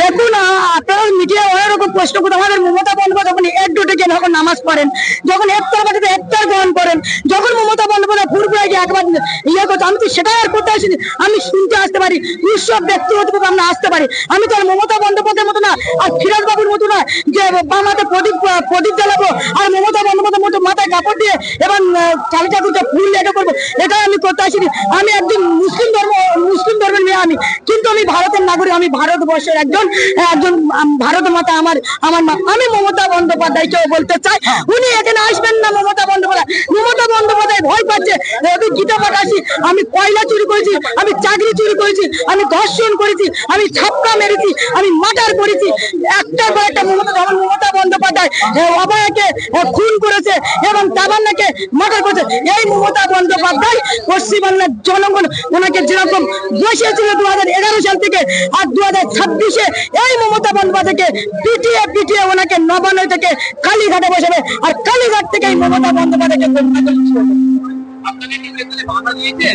দেখুন আপনারা মিডিয়া অনেক রকম প্রশ্ন করতে আমাদের মমতা বন্দ্যোপাধ্যায় যখন এক গিয়ে যখন নামাজ পড়েন, যখন একটার বাড়িতে একটার গ্রহণ করেন, যখন মমতা বন্দ্যোপাধ্যায় ফুরফুরে গিয়ে একবার ইয়ে করতে, আমি তো সেটাই আর করতে আসিনি, আমি শুনতে আসতে পারি, উৎসব ব্যক্তিগত ভাবে আমরা আসতে পারি। আমি তো আর মমতা বন্দ্যোপাধ্যায়ের মতো না, আর ফিরাজ বাবুর মতো না, যে বামাতে প্রদীপ প্রদীপ জ্বালাবো, আর মমতা বন্দ্যোপাধ্যায়ের মতো মাথায় কাপড় দিয়ে ফুল লেগে করব। এটাই আমি করতে আসিনি। আমি একজন মুসলিম ধর্ম মুসলিম ধর্মের মেয়ে আমি। কিন্তু আমি ভারতের নাগরিক আমি ভারতবর্ষের একজন একজন ভারত মাতা আমার আমার মা। আমি মমতা বলতে চাই উনি এখানে আসবেন না মমতা বন্দ্যোপাধ্যায়। মমতা বন্দ্যোপাধ্যায় ভয় পাচ্ছে। গীতা পাঠ আসি আমি কয়লা চুরি করেছি আমি চাকরি চুরি করেছি আমি ধর্ষণ করেছি আমি ছাপকা মেরেছি আমি মার্ডার করেছি। একটা পর একটা মমতা এ, অভয়াকে খুন করেছে এবং তাবান্নাকে মার্ডার করেছে। এই মমতা বন্দ্যোপাধ্যায় পশ্চিমবাংলার জনগণ ওনাকে যেরকম বসিয়েছিল দু হাজার এগারো সাল থেকে আর দু ছাব্বিশে এই মমতা বন্দ্যোপাধ্যায়কে পিটিয়ে পিটিয়ে ওনাকে নবান্ন থেকে কালীঘাটে বসাবে আর কালীঘাট থেকে এই মমতা বন্দ্যোপাধ্যায়কে আপনাকে কি বাধা দিয়েছে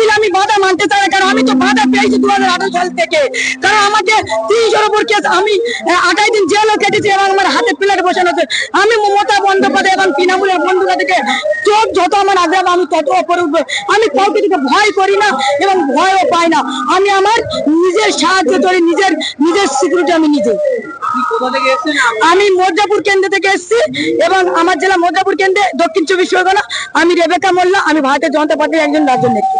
দিলে আমি বাধা মানতে চাই কারণ আমি তো বাধা পেয়েছি দু হাজার আঠারো সাল থেকে। কারণ আমাকে তিনশোর উপর কেস আমি আঠাশ দিন জেলও কেটেছি এবং আমার হাতে প্লেট বসানো আছে। আমি মমতা বন্দ্যোপাধ্যায় এবং তৃণমূলের বন্ধুরা থেকে চোখ যত আমার আগে আমি তত উঠবো। আমি কাউকে থেকে ভয় করি না এবং ভয়ও পাই না। আমি আমার নিজের সাহায্য করি, নিজের নিজের সিকিউরিটি আমি নিজে। আমি মোর্জাপুর কেন্দ্র থেকে এসেছি এবং আমার জেলা মোর্জাপুর কেন্দ্রে দক্ষিণ চব্বিশ পরগনা, আমি রেবেকা মোল্লা, আমি ভারতীয় জনতা পার্টির একজন রাজনীতি